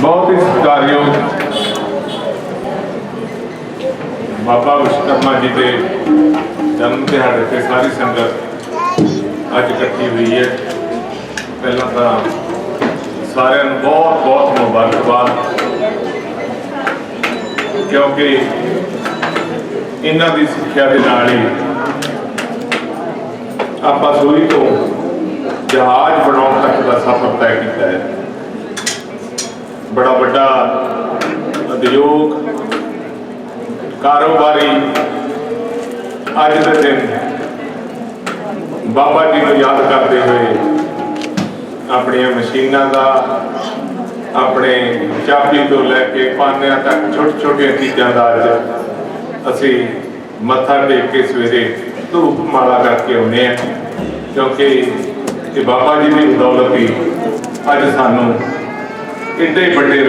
ਬਹੁਤ ਹੀ ਸਤਿਕਾਰਯੋਗ ਬਾਬਾ ਵਿਸ਼ਵਕਰਮਾ ਜੀ ਦੇ ਜਨਮ ਦਿਹਾੜੇ ਤੇ ਸਾਰੀ ਸੰਗਤ ਅੱਜ ਇਕੱਠੀ ਹੋਈ ਹੈ। ਪਹਿਲਾਂ ਤਾਂ ਸਾਰਿਆਂ ਨੂੰ ਬਹੁਤ ਬਹੁਤ ਮੁਬਾਰਕਬਾਦ। ਕਿਉਂਕਿ ਇਹਨਾਂ ਦੀ ਸਿੱਖਿਆ ਦੇ ਨਾਲ ਹੀ ਆਪਾਂ ਸੂਈ ਤੋਂ ਜਹਾਜ਼ ਬਣਾਉਣ ਤੱਕ ਦਾ ਸਫ਼ਰ ਤੈਅ ਕੀਤਾ ਹੈ। ਬੜਾ ਵੱਡਾ ਉਦਯੋਗ, ਕਾਰੋਬਾਰੀ ਅੱਜ ਦੇ ਦਿਨ ਬਾਬਾ ਜੀ ਨੂੰ ਯਾਦ ਕਰਦੇ ਹੋਏ ਆਪਣੀਆਂ ਮਸ਼ੀਨਾਂ ਦਾ, ਆਪਣੇ ਚਾਬੀ ਤੋਂ ਲੈ ਕੇ ਪਾਨਿਆਂ ਤੱਕ ਛੋਟੇ ਛੋਟੀਆਂ ਚੀਜ਼ਾਂ ਦਾ ਅੱਜ ਅਸੀਂ ਮੱਥਾ ਟੇਕ ਕੇ ਸਵੇਰੇ ਧੂਪ ਮਾਲਾ ਕਰਕੇ ਆਉਂਦੇ ਹਾਂ। ਕਿਉਂਕਿ ਇਹ ਬਾਬਾ ਜੀ ਦੀ ਬਦੌਲਤ ਹੀ ਅੱਜ ਸਾਨੂੰ ਇੱਡੇ ਵੱਡੇ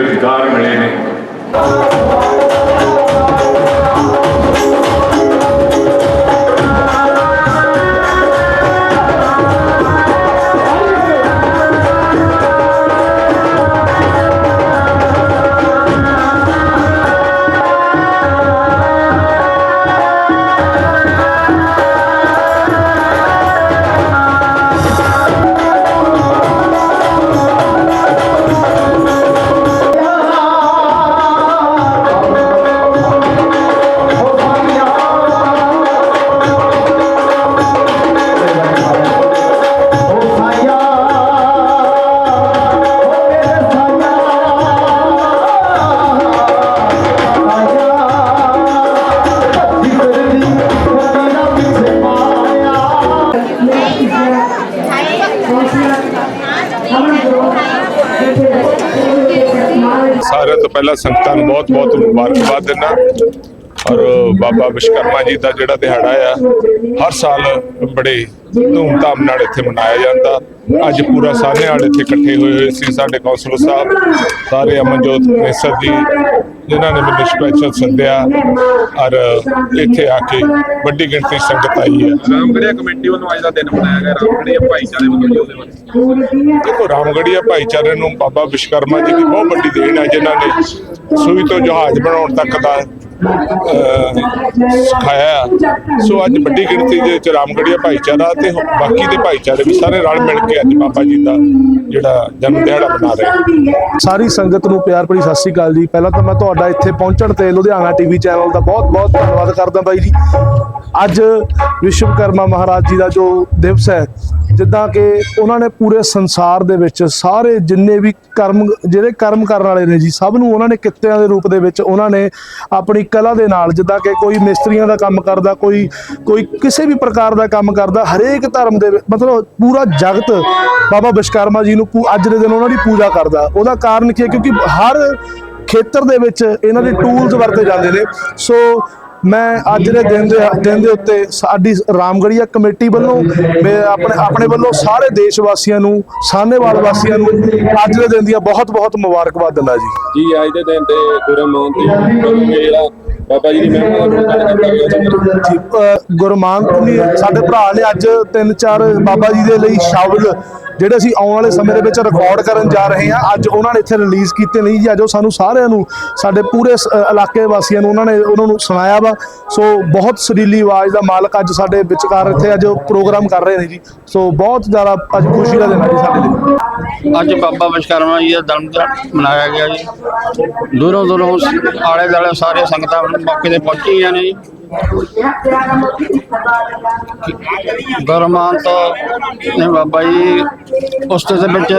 ਪਹਿਲਾਂ ਸੰਗਤਾਂ ਨੂੰ ਬਹੁਤ ਬਹੁਤ ਮੁਬਾਰਕਬਾਦ ਦਿੰਦਾ ਔਰ ਬਾਬਾ ਵਿਸ਼ਕਰਮਾ ਜੀ ਦਾ ਜਿਹੜਾ ਦਿਹਾੜਾ ਆ, ਹਰ ਸਾਲ ਬੜੇ ਧੂਮਧਾਮ ਨਾਲ ਇੱਥੇ ਮਨਾਇਆ ਜਾਂਦਾ। ਅੱਜ ਪੂਰਾ ਸਾਨੇਵਾਲ ਇੱਥੇ ਇਕੱਠੇ ਹੋਏ ਹੋਏ ਸੀ ਸਾਡੇ ਕੌਂਸਲਰ ਸਾਹਿਬ, ਸਾਰੇ ਅਮਨਜੋਤ ਨੇਸਰ ਜੀ ਜਿਨ੍ਹਾਂ ਨੇ ਮੈਨੂੰ ਸਪੈਸ਼ਲ ਸੱਦਿਆ ਔਰ ਇੱਥੇ ਆ ਕੇ ਵੱਡੀ ਗਿਣਤੀ ਸੰਗਤ ਆਈ ਹੈ। ਰਾਮਗੜੀਆ ਕਮੇਟੀ ਵੱਲੋਂ ਅੱਜ ਦਾ ਦਿਨ ਮਨਾਇਆ ਗਿਆ ਰਾਮਗੜੀਆ ਭਾਈਚਾਰੇ ਵੱਲੋਂ ਜੀ ਉਹਦੇ ਬਾਰੇ ਦੇਖੋ ਰਾਮਗੜੀਆ ਭਾਈਚਾਰੇ ਨੂੰ ਬਾਬਾ ਵਿਸ਼ਕਰਮਾ ਜੀ ਦੀ ਬਹੁਤ ਵੱਡੀ ਦੇਣ ਹੈ ਜਿਨ੍ਹਾਂ ਨੇ ਸੂਈ ਤੋਂ ਜਹਾਜ਼ ਬਣਾਉਣ ਤੱਕ ਦਾ ਸਿਖਾਇਆ ਸੋ ਅੱਜ ਵੱਡੀ ਗਿਣਤੀ ਦੇ ਵਿੱਚ ਰਾਮਗੜੀਆ ਭਾਈਚਾਰਾ ਤੇ ਬਾਕੀ ਦੇ ਭਾਈਚਾਰੇ ਵੀ ਸਾਰੇ ਰਲ ਮਿਲ ਕੇ ਅੱਜ ਬਾਬਾ ਜੀ ਦਾ ਜਿਹੜਾ ਜਨਮ ਦਿਹਾੜਾ ਮਨਾ ਰਹੇ ਸਾਰੀ ਸੰਗਤ ਨੂੰ ਪਿਆਰ ਭਰੀ ਸਤਿ ਸ੍ਰੀ ਅਕਾਲ ਜੀ। ਪਹਿਲਾਂ ਤਾਂ ਮੈਂ ਤੁਹਾਡਾ ਇੱਥੇ ਪਹੁੰਚਣ ਤੇ ਲੁਧਿਆਣਾ ਟੀਵੀ ਚੈਨਲ ਦਾ ਬਹੁਤ-ਬਹੁਤ ਧੰਨਵਾਦ ਕਰਦਾ ਬਾਈ ਜੀ। ਅੱਜ ਵਿਸ਼ਵਕਰਮਾ ਮਹਾਰਾਜ ਜੀ ਦਾ ਜੋ ਦਿਵਸ ਹੈ ਜਿੱਦਾਂ ਕਿ ਉਹਨਾਂ ਨੇ ਪੂਰੇ ਸੰਸਾਰ ਦੇ ਵਿੱਚ ਸਾਰੇ ਜਿੰਨੇ ਵੀ ਕਰਮ, ਜਿਹੜੇ ਕਰਮ ਕਰਨ ਵਾਲੇ ਨੇ ਜੀ, ਸਭ ਨੂੰ ਉਹਨਾਂ ਨੇ ਕਿੱਤਿਆਂ ਦੇ ਰੂਪ ਦੇ ਵਿੱਚ ਉਹਨਾਂ ਨੇ ਆਪਣੀ ਕਲਾ ਦੇ ਨਾਲ, ਜਿੱਦਾਂ ਕਿ ਕੋਈ ਮਿਸਤਰੀਆਂ ਦਾ ਕੰਮ ਕਰਦਾ, ਕੋਈ ਕੋਈ ਕਿਸੇ ਵੀ ਪ੍ਰਕਾਰ ਦਾ ਕੰਮ ਕਰਦਾ, ਹਰੇਕ ਧਰਮ ਦੇ ਮਤਲਬ ਪੂਰਾ ਜਗਤ ਬਾਬਾ ਵਿਸ਼ਵਕਰਮਾ ਜੀ ਨੂੰ ਪੂ- ਅੱਜ ਦੇ ਦਿਨ ਉਹਨਾਂ ਦੀ ਪੂਜਾ ਕਰਦਾ। ਉਹਦਾ ਕਾਰਨ ਕੀ ਹੈ? ਕਿਉਂਕਿ ਹਰ ਖੇਤਰ ਦੇ ਵਿੱਚ ਇਹਨਾਂ ਦੇ ਟੂਲਸ ਵਰਤੇ ਜਾਂਦੇ ਨੇ। ਸੋ ਮੈਂ ਅੱਜ ਦੇ ਦਿਨ ਦੇ ਦਿਨ ਦੇ ਉੱਤੇ ਸਾਡੀ ਰਾਮਗੜੀਆ ਕਮੇਟੀ ਵੱਲੋਂ ਮੈਂ ਆਪਣੇ ਆਪਣੇ ਵੱਲੋਂ ਸਾਰੇ ਦੇਸ਼ ਵਾਸੀਆਂ ਨੂੰ, ਸਾਹਨੇਵਾਲ ਵਾਸੀਆਂ ਨੂੰ ਅੱਜ ਦੇ ਦਿਨ ਦੀਆਂ ਬਹੁਤ ਬਹੁਤ ਮੁਬਾਰਕਬਾਦ ਦਿੰਦਾ ਜੀ। ਜੀ, ਅੱਜ ਦੇ ਦਿਨ ਤੇ ਗੁਰਮਾਨ ਤੇ ਜਿਹੜਾ ਬਾਬਾ ਜੀ ਦੀ ਮਹਿਮਾ ਦਾ ਪ੍ਰਚਾਰ ਕੀਤਾ ਗਿਆ ਉਹਦੇ ਬਾਰੇ ਜੀ, ਅ, ਗੁਰਮਾਨ ਜੀ ਸਾਡੇ ਭਰਾ ਨੇ ਅੱਜ ਤਿੰਨ ਚਾਰ ਬਾਬਾ ਜੀ ਦੇ ਲਈ ਸ਼ਬਦ ਜਿਹੜੇ ਅਸੀਂ ਆਉਣ ਵਾਲੇ ਸਮੇਂ ਦੇ ਵਿੱਚ ਰਿਕਾਰਡ ਕਰਨ ਜਾ ਰਹੇ ਹਾਂ। ਅੱਜ ਉਹਨਾਂ ਨੇ ਇੱਥੇ ਰਿਲੀਜ਼ ਕੀਤੇ ਨਹੀਂ ਜੀ। ਅੱਜ ਉਹ ਸਾਨੂੰ ਸਾਰਿਆਂ ਨੂੰ ਸਾਡੇ ਪੂਰੇ ਸ- ਅ, ਇਲਾਕੇ ਵਾਸੀਆਂ ਨੂੰ ਉਹਨਾਂ ਨੇ ਉਹਨਾਂ ਨੂੰ ਸੁਣਾਇਆ ਵਾ। ਸੋ ਬਹੁਤ ਸੁਰੀਲੀ ਆਵਾਜ਼ ਦਾ ਮਾਲਕ ਅੱਜ ਸਾਡੇ ਵਿਚਕਾਰ ਇੱਥੇ ਅੱਜ ਪ੍ਰੋਗਰਾਮ ਕਰ ਰਹੇ ਨੇ ਜੀ। ਸੋ ਬਹੁਤ ਜ਼ਿਆਦਾ ਅੱਜ ਖੁਸ਼ੀ ਦਾ ਦਿਨ ਹੈ ਜੀ ਸਾਡੇ ਲਈ। ਅੱਜ ਬਾਬਾ ਵਿਸ਼ਕਰਮਾ ਜੀ ਦਾ ਜਨਮ ਦਿਨ ਮਨਾਇਆ ਗਿਆ ਜੀ। ਦੂਰੋਂ ਦੂਰੋਂ ਆਲੇ ਦੁਆਲੇ ਸਾਰੇ ਸੰਗਤਾਂ ਮੌਕੇ ਤੇ ਪਹੁੰਚੀਆਂ ਨੇ ਜੀ। ਨੇ ਬਾਬਾ ਜੀ ਉਸ ਦੇ ਵਿੱਚ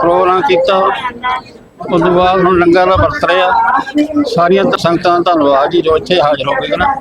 ਪ੍ਰੋਗਰਾਮ ਕੀਤਾ। ਉਸ ਤੋਂ ਬਾਅਦ ਹੁਣ ਲੰਗਰ ਦਾ ਵਰਤ ਰਿਹਾ ਸਾਰੀਆਂ ਸੰਗਤਾਂ ਦਾ ਧੰਨਵਾਦ ਜੀ ਜੋ ਇੱਥੇ ਹਾਜ਼ਰ ਹੋ ਗਏ ਨਾ।